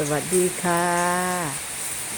สวัสดีค่ะ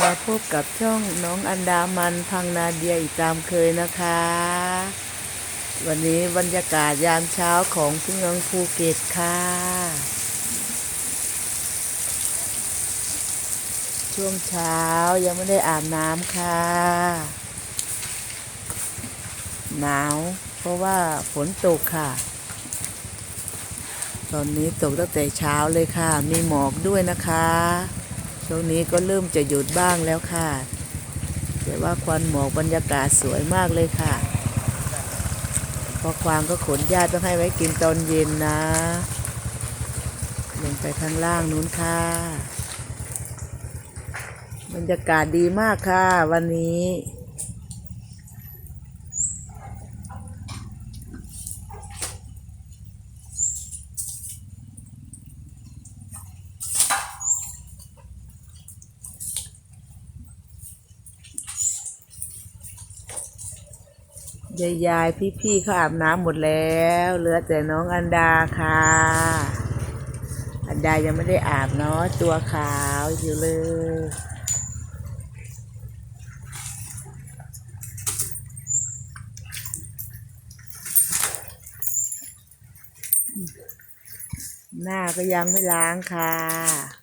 มาพบกับช่องน้องอันดามันพังนาเดียอีกตามเคยนะคะ วันนี้บรรยากาศยามเช้าของที่เมืองภูเก็ตค่ะ ช่วงเช้ายังไม่ได้อาบน้ำค่ะ หนาวเพราะว่าฝนตกค่ะ ตอนนี้ตกตั้งแต่เช้าเลยค่ะ มีหมอกด้วยนะคะ ช่วงนี้ก็เริ่มจะหยุดบ้างแล้วค่ะ แต่ว่าควันหมอกบรรยากาศสวยมากเลยค่ะพอควางก็ขนญาติต้องให้ไว้กินตอนเย็นนะ ลงไปข้างล่างนู้นค่ะ บรรยากาศดีมากค่ะ วันนี้ ยายยายพี่ๆเขาอาบน้ำหมดแล้ว เหลือแต่น้องอันดาค่ะ อันดายังไม่ได้อาบเนาะตัวขาวอยู่เลยหน้าก็ยังไม่ล้างค่ะ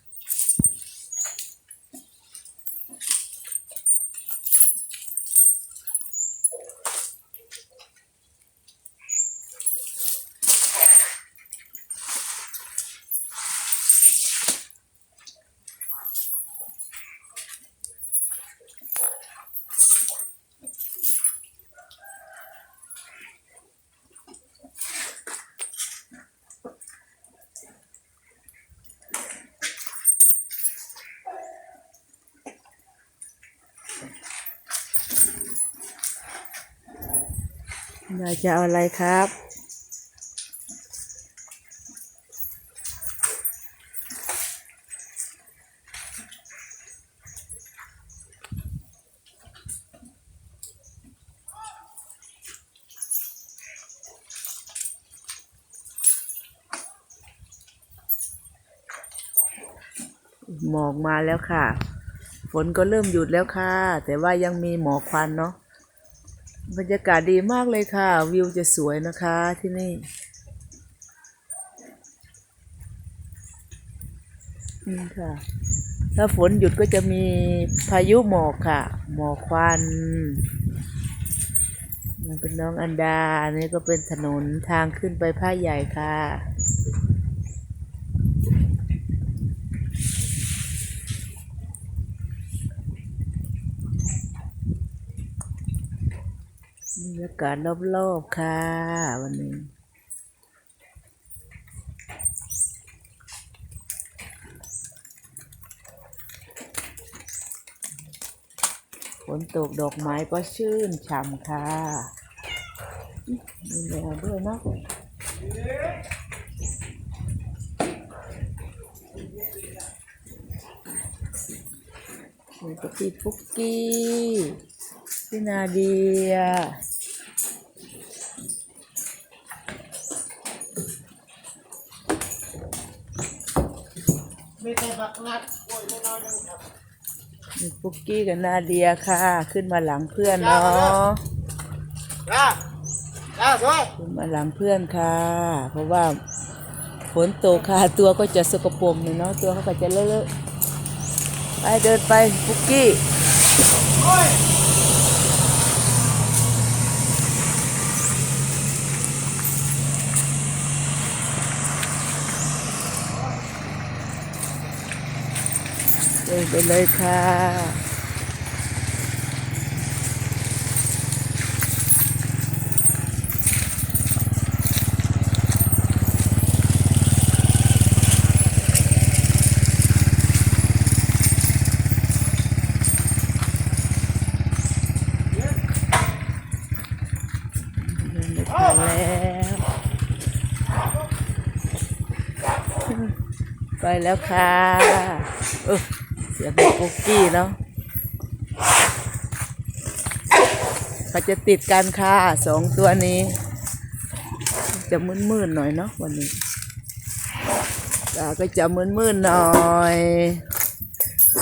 ยากจะเอาอะไรครับ หมอกมาแล้วค่ะ ฝนก็เริ่มหยุดแล้วค่ะ แต่ว่ายังมีหมอกควันเนาะ บรรยากาศดีมากเลยค่ะ วิวจะสวยนะคะที่นี่นี่ค่ะ ถ้าฝนหยุดก็จะมีพายุหมอกค่ะ หมอกควันมันเป็นน้องอันดา อันนี้ก็เป็นถนนทางขึ้นไปผ้าใหญ่ค่ะ รยากาศรอบๆค่ะ วันนี้ฝนตกดอกไม้ก็ชื่นฉ่ำค่ะมีแมวด้วยนะมีกะปิปุกกี้พี่นาเดีย มีแต่บักนัดโอ้ยไม่น้อยนึงครับ มีปุกกี้กับนาเดียค่ะ ขึ้นมาหลังเพื่อนเนาะจ้าจ้าสวยขึ้นมาหลังเพื่อนค่ะ เพราะว่าฝนตกค่ะตัวก็จะสกปรกหน่อยเนาะตัวเขาก็จะเลอะๆไปเดินไปปุกกี้ เดินไปเลยค่ะเดินไม่ทันแล้วไป แล้วค่ะเออเสียงของคุกกี้เนาะเขาจะติดกันค่ะสองตัวนี้ จะมืดๆหน่อยเนาะวันนี้ตาก็จะมืดๆหน่อย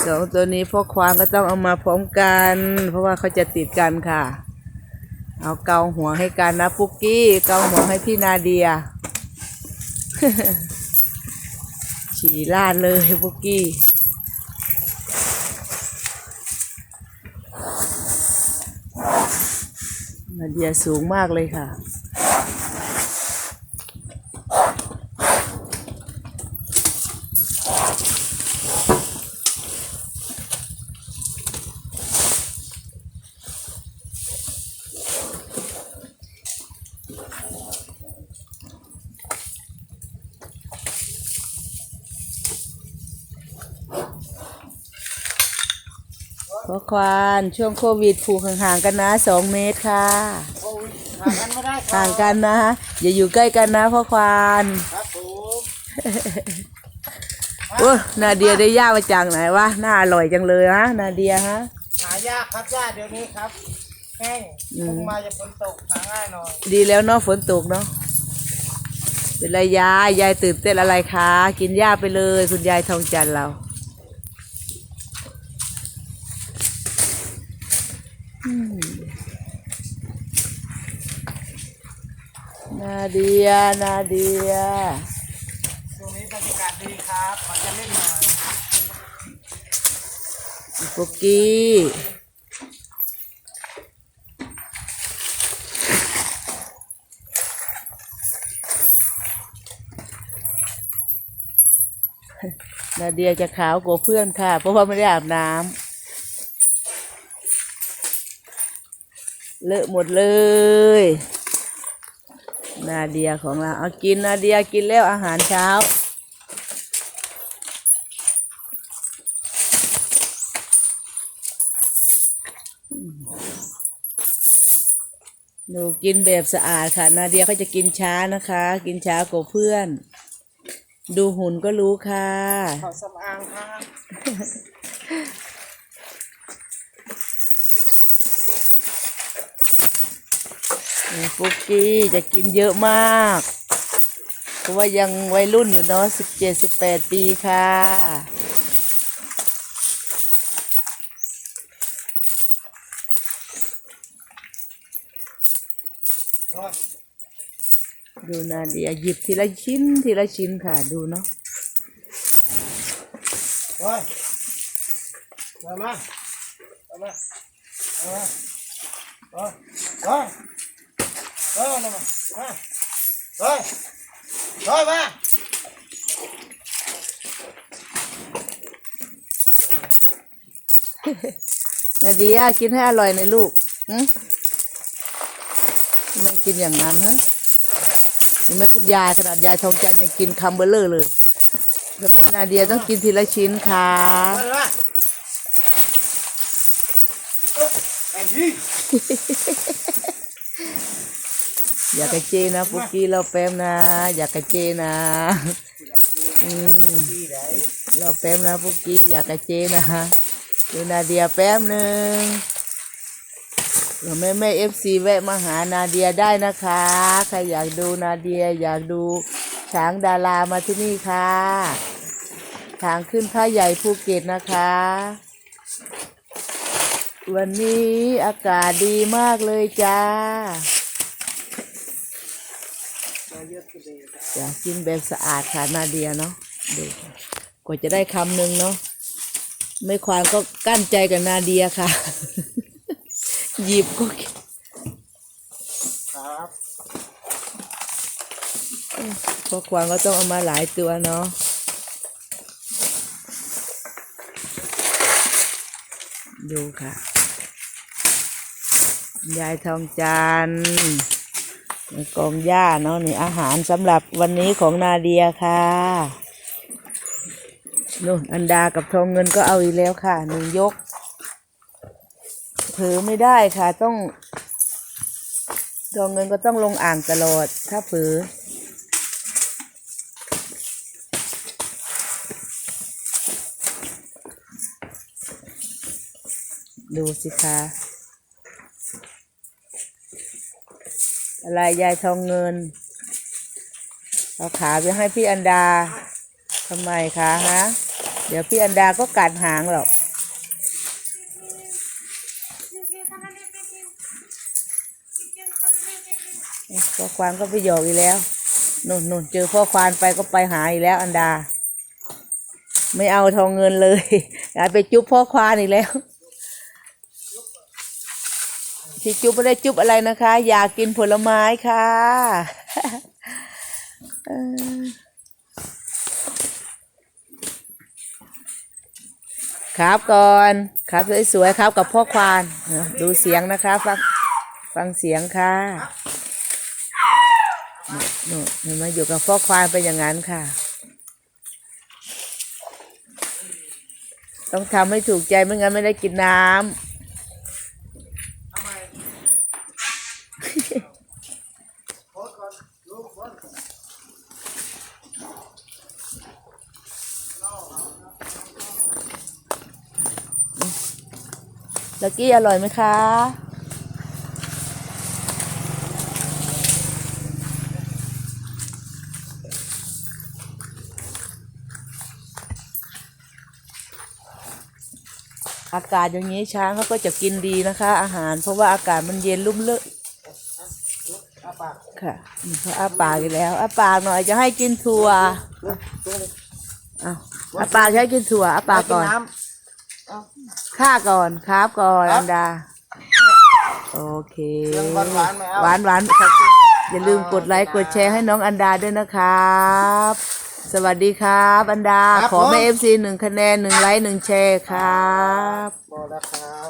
สองตัวนี้พ่อควานก็ต้องเอามาพร้อมกัน เพราะว่าเขาจะติดกันค่ะ เอาเกาหัวให้กันนะปุกกี้ เกาหัวให้พี่นาเดีย ฉี่ลาดเลยปุกกี้ นา เดียสูงมากเลยค่ะ ควานช่วงโควิดผูกห่างๆกันนะสองเมตรค่ะโอ้ยห่างกันไม่ได้ครัห่างกันนะ อย่าอยู่ใกล้กันนะพ่อควานครับผมโอ้นาเดียได้ย่ามาจากไหนวะน่าอร่อยจังเลยฮะนาเดียฮะ หายากครับย่าเดี๋ยวนี้ครับแห้งอืมเพิ่งมาจะฝนตกหาง่ายหน่อยดีแล้วเนาะฝนตกเนาะเป็นไรยายยายตื่นเต้นอะไรคะกินหญ้าไปเลย คุณยายทองจันทร์เราอืม นาเดีย นาเดียช่วงนี้บรรยากาศดีครับมาจะเล่นหน่อยปุกกี้นาเดียจะขาวกว่าเพื่อนค่ะ เพราะว่าไม่ได้อาบน้ำ เลอะหมดเลย นาเดียของเราเอากินนาเดียกินแล้วอาหารเช้า หนูกินแบบสะอาดค่ะ นาเดียเขาจะกินช้านะคะ กินช้ากว่าเพื่อน ดูหุ่นก็รู้ค่ะ ขอสำอางครับ นี่ ฟุกกี้จะกินเยอะมาก เพราะว่ายังวัยรุ่นอยู่เนาะสิบเจ็ดสิบแปดปีค่ะ ดูนาเดียหยิบทีละชิ้นทีละชิ้นค่ะดูเนาะอ้ยมามาเอามาเอามา โอ้ยโอ้ยโอ้ยมามาโอ้ยโอ้ยมานาเดียกินให้อร่อยหน่อยลูกหึทำไมกินอย่างนั้นฮะเห็นไหมคุณยายขนาดยายทองจันยังกินคำเบลเลอร์เลยทำไมนาเดียต้องกินทีละชิ้นค่ะมาเลยมาเอ้ยแอนดี้ อย่ากระเจนะปุกกี้เราแป๊มนะ อย่ากระเจนะอืมเราแป๊มนะปุกกี้อย่ากระเจนะดูนาเดียแป๊บหนึ่งเดี๋ยวแม่แม่เอฟซีแวะมาหานาเดียได้นะคะใครอยากดูนาเดียอยากดูช้างดารามาที่นี่ค่ะ ทางขึ้นผ้าใหญ่ภูเก็ตนะคะ วันนี้อากาศดีมากเลยจ้า อะขึ้นเลยครับจะกินแบบสะอาดค่ะนาเดียเนาะดูค่ะกว่าจะได้คำหนึ่งเนาะไม่ควานก็กั้นใจกับนาเดียค่ะ หยิบก็ครับเพราะควานก็ต้องเอามาหลายตัวเนาะดูค่ะ ยายทองจันทร์ กองหญ้าเนาะนี่อาหารสำหรับวันนี้ของนาเดียค่ะนู่นอันดากับทองเงินก็เอาอีกแล้วค่ะหนึ่งยกเผลอไม่ได้ค่ะ ต้องทองเงินก็ต้องลงอ่างตลอด ถ้าเผลอดูสิคะ อะไรยายทองเงินเอาขาไปให้พี่อันดาทำไมคะฮะ เดี๋ยวพี่อันดาก็กัดหางหรอกพ่อควานก็ไปหยอกอีกแล้วนุ่นนุ่นเจอพ่อควานไปก็ไปหาอีกแล้ว อันดา ไม่เอาทองเงินเลยอยากไปจุ๊บพ่อควานอีกแล้ว ที่จุ๊บไม่ได้จุ๊บอะไรนะคะ อยากกินผลไม้ค่ะครับก่อนครับสวยๆครับกับพ่อควานดูเสียงนะคะฟังฟังเสียงค่ะนี่เห็นไหมอยู่กับพ่อควานเป็นอย่างนั้นค่ะ ต้องทำให้ถูกใจไม่งั้นไม่ได้กินน้ำ ทำไมโพสก่อนลูกโพส ลักกี้อร่อยไหมคะ อากาศอย่างนี้ช้างเขาก็จะกินดีนะคะ อาหารเพราะว่าอากาศมันเย็นลุ่มเลอะอค่ะเขาอ้าปากอีกแล้วอ้าปากหน่อยจะให้กินถั่วลูกตัวนี้เอาอ้าปากจะให้กินถั่วอ้าปากก่อน ข้าก่อนครับก่อนครัอับนดา โอเคเรื่องหวานๆไหมเอา หวานหวานครับอย่าลืมกดไลค์กดแชร์ให้น้องอันดาด้วยนะครับ สวัสดีครับ อันดา ครับขอแม่ผม เอฟซีหนึ่งคะแนนหนึ่งไลค์หนึ่งแชร์ครับำบอกแล้วครับ